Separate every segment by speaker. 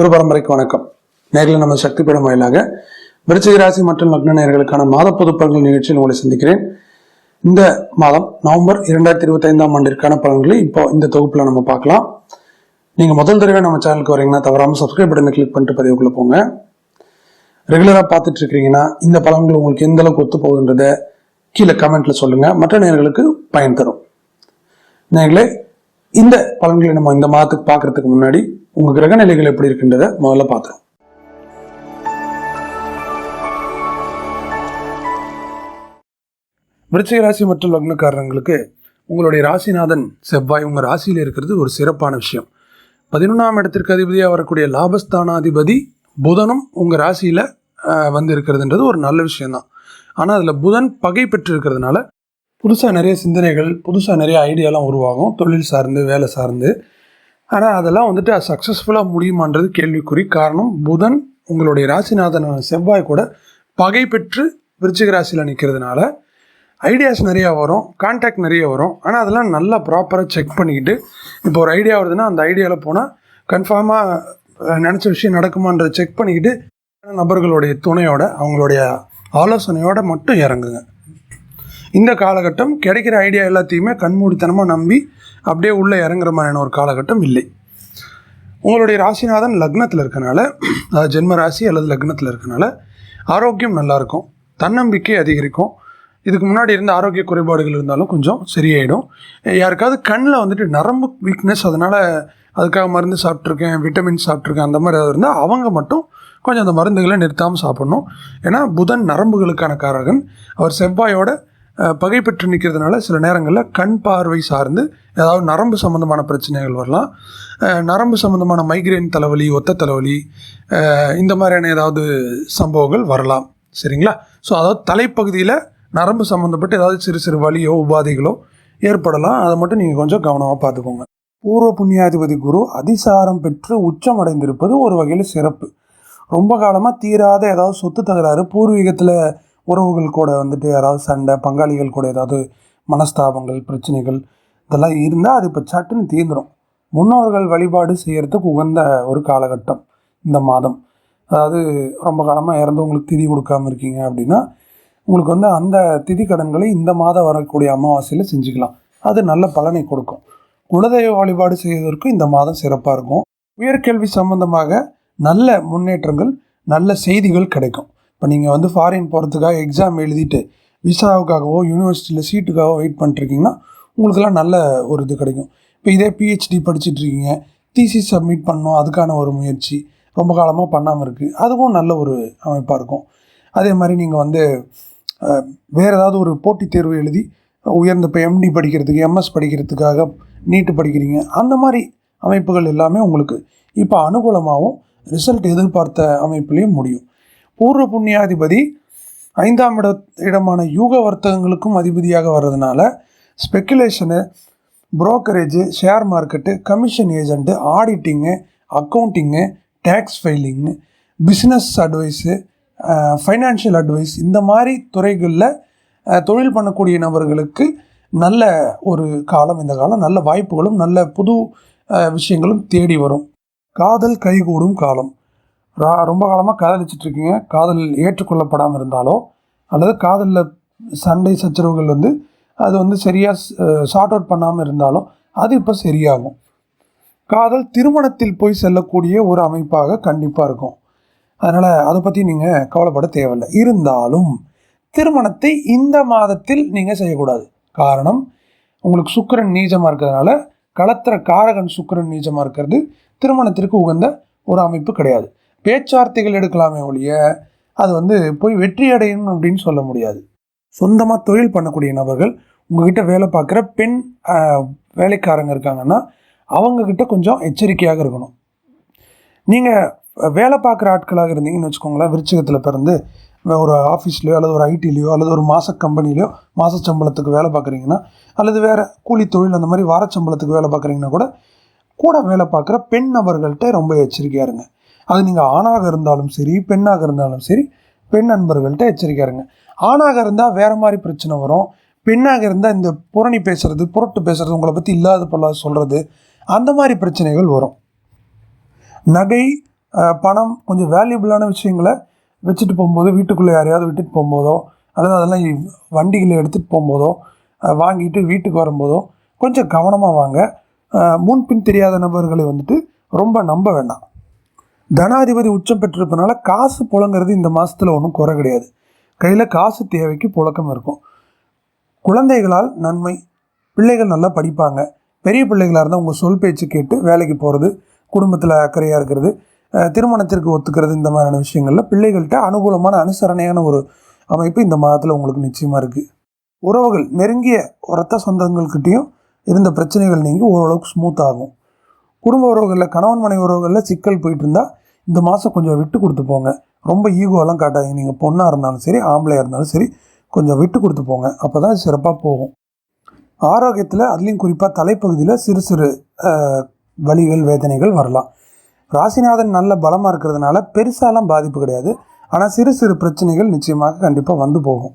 Speaker 1: குரு பரம்பரைக்கு வணக்கம். நேரில் நம்ம சக்தி படம் வாயிலாக விருச்சிக ராசி மற்றும் லக்ன நேயர்களுக்கான மாத பொது பலன்கள் நிகழ்ச்சியில் உங்களை சந்திக்கிறேன். இந்த மாதம் நவம்பர் இரண்டாயிரத்தி இருபத்தி ஐந்தாம் ஆண்டிற்கான பலன்களை இப்போ இந்த தொகுப்பில் நம்ம பார்க்கலாம். நீங்கள் முதல் தடவை நம்ம சேனலுக்கு வரீங்கன்னா தவறாமல் சப்ஸ்கிரைப் பட்டனை கிளிக் பண்ணிட்டு பதிவுக்குள்ள போங்க. ரெகுலராக பார்த்துட்டு இருக்கிறீங்கன்னா இந்த பலன்கள் உங்களுக்கு எந்த அளவுக்கு ஒத்து போகுதுன்றத கீழே கமெண்ட்ல சொல்லுங்க. மற்ற நேர்களுக்கு பயன் தரும். நேர்களே இந்த பலன்களை நம்ம இந்த மாதத்துக்கு பார்க்கறதுக்கு முன்னாடி உங்க கிரக நிலைகள் எப்படி இருக்குன்றத முதல்ல பார்த்துரும் விருச்சிக ராசி மற்றும் லக்னக்காரங்களுக்கு உங்களுடைய ராசிநாதன் செவ்வாய் உங்கள் ராசியில் இருக்கிறது ஒரு சிறப்பான விஷயம். பதினொன்றாம் இடத்திற்கு அதிபதியாக வரக்கூடிய லாபஸ்தானாதிபதி புதனும் உங்கள் ராசியில் வந்து இருக்கிறதுன்றது ஒரு நல்ல விஷயம்தான். ஆனால் அதில் புதன் பகை பெற்று இருக்கிறதுனால புதுசாக நிறைய சிந்தனைகள் புதுசாக நிறைய ஐடியாலாம் உருவாகும் தொழில் சார்ந்து வேலை சார்ந்து. ஆனால் அதெல்லாம் வந்துட்டு சக்ஸஸ்ஃபுல்லாக முடியுமான்றது கேள்விக்குறி காரணம். புதன் உங்களுடைய ராசிநாதனான செவ்வாய் கூட பகை பெற்று விருச்சிக ராசியில் நிற்கிறதுனால ஐடியாஸ் நிறையா வரும் கான்டாக்ட் நிறைய வரும். ஆனால் அதெல்லாம் நல்லா ப்ராப்பராக செக் பண்ணிக்கிட்டு இப்போ ஒரு ஐடியா வருதுன்னா அந்த ஐடியாவில் போனால் கன்ஃபார்மாக நினச்ச விஷயம் நடக்குமான்றதை செக் பண்ணிக்கிட்டு நபர்களுடைய துணையோட அவங்களுடைய ஆலோசனையோட மட்டும் இறங்குங்க. இந்த காலகட்டம் கிடைக்கிற ஐடியா எல்லாத்தையுமே கண்மூடித்தனமாக நம்பி அப்படியே உள்ளே இறங்குற மாதிரியான ஒரு காலகட்டம் இல்லை. உங்களுடைய ராசிநாதன் லக்னத்தில் இருக்கனால அதாவது ஜென்ம ராசி அல்லது லக்னத்தில் இருக்கனால ஆரோக்கியம் நல்லாயிருக்கும் தன்னம்பிக்கை அதிகரிக்கும். இதுக்கு முன்னாடி இருந்த ஆரோக்கிய குறைபாடுகள் இருந்தாலும் கொஞ்சம் சரியாயிடும். யாருக்காவது கண்ணில் வந்துட்டு நரம்பு வீக்னஸ் அதனால் அதுக்காக மருந்து சாப்பிட்ருக்கேன் விட்டமின் சாப்பிட்ருக்கேன் அந்த மாதிரி ஏதாவது இருந்தால் அவங்க மட்டும் கொஞ்சம் அந்த மருந்துகளை நிறுத்தாமல் சாப்பிட்ணும். ஏன்னா புதன் நரம்புகளுக்கான காரகன். அவர் செவ்வாயோட பகை பெற்று நிற்கிறதுனால சில நேரங்களில் கண் பார்வை சார்ந்து ஏதாவது நரம்பு சம்மந்தமான பிரச்சனைகள் வரலாம். நரம்பு சம்மந்தமான மைக்ரேன் தலைவலி ஒத்த தலைவலி இந்த மாதிரியான ஏதாவது சம்பவங்கள் வரலாம். சரிங்களா? ஸோ அதாவது தலைப்பகுதியில் நரம்பு சம்மந்தப்பட்டு ஏதாவது சிறு சிறு வலியோ உபாதைகளோ ஏற்படலாம். அதை மட்டும் நீங்கள் கொஞ்சம் கவனமாக பார்த்துக்கோங்க. பூர்வ புண்ணியாதிபதி குரு அதிசாரம் பெற்று உச்சம் அடைந்திருப்பது ஒரு வகையில் சிறப்பு. ரொம்ப காலமாக தீராத ஏதாவது சொத்து தகராறு பூர்வீகத்தில் உறவுகள் கூட வந்துட்டு யாராவது சண்டை பங்காளிகள் கூட ஏதாவது மனஸ்தாபங்கள் பிரச்சனைகள் இதெல்லாம் இருந்தால் அது இப்போ சட்டுன்னு தீர்ந்துடும் முன்னோர்கள் வழிபாடு செய்கிறதுக்கு உகந்த ஒரு காலகட்டம் இந்த மாதம். அதாவது ரொம்ப காலமாக இறந்தவங்களுக்கு திதி கொடுக்காம இருக்கீங்க அப்படின்னா உங்களுக்கு வந்து அந்த திதி கடன்களை இந்த மாதம் வரக்கூடிய அமாவாசையில் செஞ்சுக்கலாம். அது நல்ல பலனை கொடுக்கும். குலதெய்வ வழிபாடு செய்வதற்கு இந்த மாதம் சிறப்பாக இருக்கும். உயர்கல்வி சம்பந்தமாக நல்ல முன்னேற்றங்கள் நல்ல செய்திகள் கிடைக்கும். இப்போ நீங்கள் வந்து ஃபாரின் போகிறதுக்காக எக்ஸாம் எழுதிட்டு விசாவுக்காகவோ யூனிவர்சிட்டியில் சீட்டுக்காகவோ வெயிட் பண்ணிட்டுருக்கீங்கன்னா உங்களுக்கெல்லாம் நல்ல ஒரு இது கிடைக்கும். இப்போ இதே பிஹெச்டி படிச்சுட்டு இருக்கீங்க டிசி சப்மிட் பண்ணோம் அதுக்கான ஒரு முயற்சி ரொம்ப காலமாக பண்ணாமல் இருக்குது அதுவும் நல்ல ஒரு அமைப்பாக இருக்கும். அதே மாதிரி நீங்கள் வந்து வேறு ஏதாவது ஒரு போட்டித் தேர்வு எழுதி உயர்ந்த இப்போ எம்டி படிக்கிறதுக்கு எம்எஸ் படிக்கிறதுக்காக நீட்டு படிக்கிறீங்க அந்த மாதிரி அமைப்புகள் எல்லாமே உங்களுக்கு இப்போ அனுகூலமாகவும் ரிசல்ட் எதிர்பார்த்த அமைப்புலேயும் முடியும். பூர்வ புண்ணியாதிபதி ஐந்தாம் இட இடமான யூக வர்த்தகங்களுக்கும் அதிபதியாக வர்றதுனால speculation brokerage share market commission agent auditing accounting tax filing business advice financial advice இந்த மாதிரி துறைகளில் தொழில் பண்ணக்கூடிய நபர்களுக்கு நல்ல ஒரு காலம் இந்த காலம் நல்ல வாய்ப்புகளும் நல்ல புது விஷயங்களும் தேடி வரும். காதல் கைகூடும் காலம். ரொம்ப காலமாக காதலிச்சிட்டு இருக்கீங்க காதல் ஏற்றுக்கொள்ளப்படாமல் இருந்தாலோ அல்லது காதலில் சண்டை சச்சரவுகள் வந்து அது வந்து சரியாக சார்ட் அவுட் பண்ணாமல் இருந்தாலும் அது இப்போ சரியாகும். காதல் திருமணத்தில் போய் செல்லக்கூடிய ஒரு அமைப்பாக கண்டிப்பாக இருக்கும். அதனால் அதை பற்றி நீங்கள் கவலைப்பட தேவையில்லை. இருந்தாலும் திருமணத்தை இந்த மாதத்தில் நீங்கள் செய்யக்கூடாது. காரணம் உங்களுக்கு சுக்கிரன் நீச்சமாக இருக்கிறதுனால களத்திர காரகன் சுக்கிரன் நீச்சமாக இருக்கிறது திருமணத்திற்கு உகந்த ஒரு அமைப்பு கிடையாது. பேச்சுவார்த்தைகள் எடுக்கலாமே ஒழிய அது வந்து போய் வெற்றி அடையும் அப்படின்னு சொல்ல முடியாது. சொந்தமாக தொழில் பண்ணக்கூடிய நபர்கள் உங்ககிட்ட வேலை பார்க்குற பெண் வேலைக்காரங்க இருக்காங்கன்னா அவங்கக்கிட்ட கொஞ்சம் எச்சரிக்கையாக இருக்கணும். நீங்கள் வேலை பார்க்குற ஆட்களாக இருந்தீங்கன்னு வச்சுக்கோங்களேன் விருச்சிகத்தில் பிறந்து ஒரு ஆஃபீஸ்லையோ அல்லது ஒரு ஐடிலையோ அல்லது ஒரு மாத கம்பெனிலையோ மாத சம்பளத்துக்கு வேலை பார்க்குறீங்கன்னா அல்லது வேறு கூலி தொழில் அந்த மாதிரி வார சம்பளத்துக்கு வேலை பார்க்குறீங்கன்னா கூட கூட வேலை பார்க்குற பெண் நபர்கள்ட்ட ரொம்ப எச்சரிக்கையாக இருங்க. அது நீங்கள் ஆணாக இருந்தாலும் சரி பெண்ணாக இருந்தாலும் சரி பெண் நண்பர்கள்ட்ட எச்சரிக்கையாக இருங்க. ஆணாக இருந்தால் வேறு மாதிரி பிரச்சனை வரும். பெண்ணாக இருந்தால் இந்த புரணி பேசுறது புரட்டு பேசுறது உங்களை பற்றி இல்லாத பொல்லாத சொல்கிறது அந்த மாதிரி பிரச்சனைகள் வரும். நகை பணம் கொஞ்சம் வேல்யூபிளான விஷயங்களை வச்சுட்டு போகும்போது வீட்டுக்குள்ளே யாரையாவது விட்டுட்டு போகும்போதோ அல்லது அதெல்லாம் வண்டிகளை எடுத்துகிட்டு போகும்போதோ வாங்கிட்டு வீட்டுக்கு வரும்போதோ கொஞ்சம் கவனமாக வாங்க. முன்பின் தெரியாத நபர்களை வந்துட்டு ரொம்ப நம்ப வேண்டாம். தனாதிபதி உச்சம் பெற்றிருப்பனால காசு புழங்குறது இந்த மாதத்தில் ஒன்றும் குறை கிடையாது. கையில் காசு தேவைக்கு புழக்கம் இருக்கும். குழந்தைகளால் நன்மை பிள்ளைகள் நல்லா படிப்பாங்க. பெரிய பிள்ளைகளாக இருந்தால் உங்கள் சொல் பேச்சு கேட்டு வேலைக்கு போகிறது குடும்பத்தில் அக்கறையாக இருக்கிறது திருமணத்திற்கு ஒத்துக்கிறது இந்த மாதிரியான விஷயங்களில் பிள்ளைகள்கிட்ட அனுகூலமான அனுசரணையான ஒரு அமைப்பு இந்த மாதத்தில் உங்களுக்கு நிச்சயமாக இருக்குது உறவுகள் நெருங்கிய ரத்த சொந்தங்கள்கிட்டையும் இருந்த பிரச்சனைகள் நீங்கள் ஓரளவுக்கு ஸ்மூத் ஆகும். குடும்ப உறவுகளில் கணவன் மனைவி உறவுகளில் சிக்கல் போயிட்டு இருந்தால் இந்த மாதம் கொஞ்சம் விட்டு கொடுத்து போங்க. ரொம்ப ஈகோலாம் காட்டாதீங்க. நீங்கள் பொண்ணாக இருந்தாலும் சரி ஆம்பளையாக இருந்தாலும் சரி கொஞ்சம் விட்டு கொடுத்து போங்க. அப்போ தான் சிறப்பாக போகும். ஆரோக்கியத்தில் அதுலேயும் குறிப்பாக தலைப்பகுதியில் சிறு சிறு வலிகள் வேதனைகள் வரலாம். ராசிநாதன் நல்ல பலமாக இருக்கிறதுனால பெருசாலாம் பாதிப்பு கிடையாது. ஆனால் சிறு சிறு பிரச்சனைகள் நிச்சயமாக கண்டிப்பாக வந்து போகும்.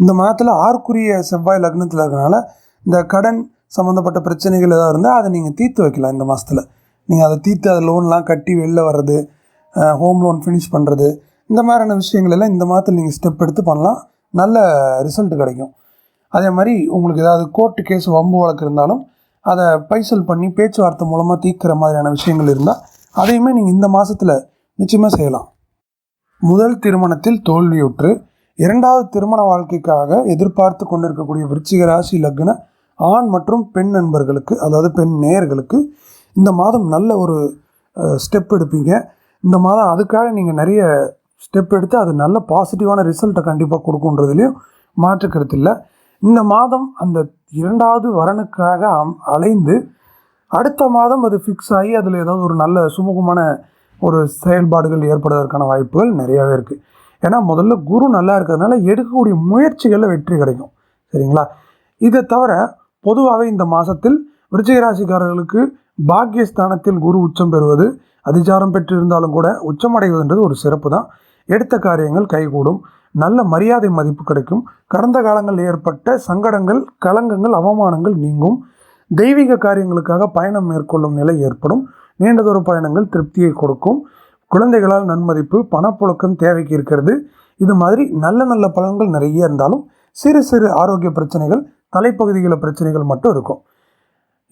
Speaker 1: இந்த மாதத்தில் ஆறுக்குரிய செவ்வாய் லக்னத்தில் இருக்கிறனால இந்த கடன் சம்மந்தப்பட்ட பிரச்சனைகள் ஏதாவது இருந்தால் அதை நீங்கள் தீர்த்து வைக்கலாம் இந்த மாதத்தில் நீங்கள் அதை தீர்த்து அதை லோன்லாம் கட்டி வெளில வர்றது ஹோம் லோன் ஃபினிஷ் பண்ணுறது இந்த மாதிரியான விஷயங்கள் எல்லாம் இந்த மாதத்தில் நீங்கள் ஸ்டெப் எடுத்து பண்ணலாம். நல்ல ரிசல்ட் கிடைக்கும். அதே மாதிரி உங்களுக்கு ஏதாவது கோர்ட்டு கேஸ் வம்பு வழக்கு இருந்தாலும் அதை பைசல் பண்ணி பேச்சுவார்த்தை மூலமாக தீர்க்கிற மாதிரியான விஷயங்கள் இருந்தால் அதையுமே நீங்கள் இந்த மாதத்தில் நிச்சயமாக செய்யலாம். முதல் திருமணத்தில் தோல்வியுற்று இரண்டாவது திருமண வாழ்க்கைக்காக எதிர்பார்த்து கொண்டிருக்கக்கூடிய விருச்சிக ராசி லக்ன ஆண் மற்றும் பெண் நண்பர்களுக்கு அதாவது பெண் நேயர்களுக்கு இந்த மாதம் நல்ல ஒரு ஸ்டெப் எடுப்பீங்க. இந்த மாதம் அதுக்காக நீங்கள் நிறைய ஸ்டெப் எடுத்து அது நல்ல பாசிட்டிவான ரிசல்ட்டை கண்டிப்பாக கொடுக்குன்றதுலையும் மாற்றுக்கிறது இல்லை. இந்த மாதம் அந்த இரண்டாவது வரனுக்காக அம்- அலைந்து அடுத்த மாதம் அது ஃபிக்ஸ் ஆகி அதில் ஏதாவது ஒரு நல்ல சுமூகமான ஒரு செயல்பாடுகள் ஏற்படுவதற்கான வாய்ப்புகள் நிறையாவே இருக்குது ஏன்னா முதல்ல குரு நல்லா இருக்கிறதுனால எடுக்கக்கூடிய முயற்சிகளில் வெற்றி கிடைக்கும். சரிங்களா? இதை தவிர பொதுவாகவே இந்த மாதத்தில் விருச்சிகராசிக்காரர்களுக்கு பாக்கியஸ்தானத்தில் குரு உச்சம் பெறுவது அதிசாரம் பெற்றிருந்தாலும் கூட உச்சமடைவதுன்றது ஒரு சிறப்பு தான். எடுத்த காரியங்கள் கைகூடும். நல்ல மரியாதை மதிப்பு கிடைக்கும். கடந்த காலங்களில் ஏற்பட்ட சங்கடங்கள் கலங்கங்கள் அவமானங்கள் நீங்கும். தெய்வீக காரியங்களுக்காக பயணம் மேற்கொள்ளும் நிலை ஏற்படும். நீண்ட பயணங்கள் திருப்தியை கொடுக்கும். குழந்தைகளால் நன்மதிப்பு பணப்புழக்கம் தேவைக்கு இருக்கிறது. இது மாதிரி நல்ல நல்ல பலன்கள் நிறைய இருந்தாலும் சிறு சிறு ஆரோக்கிய பிரச்சனைகள் தலைப்பகுதிகளில் பிரச்சனைகள் மட்டும் இருக்கும்.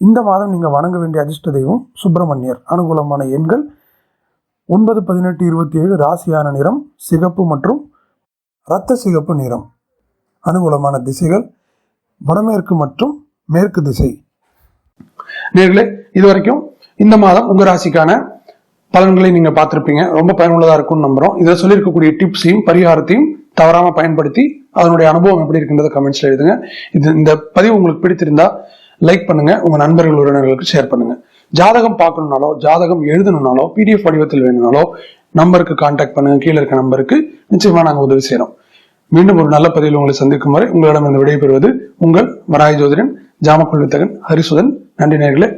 Speaker 1: இந்த மாதம் நீங்கள் வணங்க வேண்டிய அதிர்ஷ்ட தெய்வம் சுப்பிரமணியர். அனுகூலமான எண்கள் ஒன்பது பதினெட்டு இருபத்தி ஏழு ராசியான நிறம் சிகப்பு மற்றும் இரத்த சிகப்பு நிறம். அனுகூலமான திசைகள் வடமேற்கு மற்றும் மேற்கு திசை. நேர்களே இதுவரைக்கும் இந்த மாதம் உங்க ராசிக்கான பலன்களை நீங்க பார்த்துருப்பீங்க. ரொம்ப பயனுள்ளதா இருக்கும்னு நம்புறோம். இதில் சொல்லியிருக்கக்கூடிய டிப்ஸையும் பரிகாரத்தையும் தவறாம பயன்படுத்தி அதனுடைய அனுபவம் எப்படி இருக்கின்றத கமெண்ட்ஸில் எழுதுங்க. இது இந்த பதிவு உங்களுக்கு பிடித்திருந்தா லைக் பண்ணுங்க உங்க நண்பர்கள் உறவினர்களுக்கு ஷேர் பண்ணுங்க. ஜாதகம் பார்க்கணும்னாலோ ஜாதகம் எழுதணும்னாலோ பிடிஎஃப் வடிவத்தில் வேணும்னாலோ நம்பருக்கு கான்டாக்ட் பண்ணுங்க கீழே இருக்க நம்பருக்கு நிச்சயமா நாங்க உதவி செய்யறோம் மீண்டும் ஒரு நல்ல பதிவில் உங்களை சந்திக்கும் வரை உங்களிடம் இந்த விடைபெறுவது உங்கள் வராய ஜோதிடன் ஜாமக்கொள் வித்தகன் ஹரிசுதன். நன்றி நேர்களே.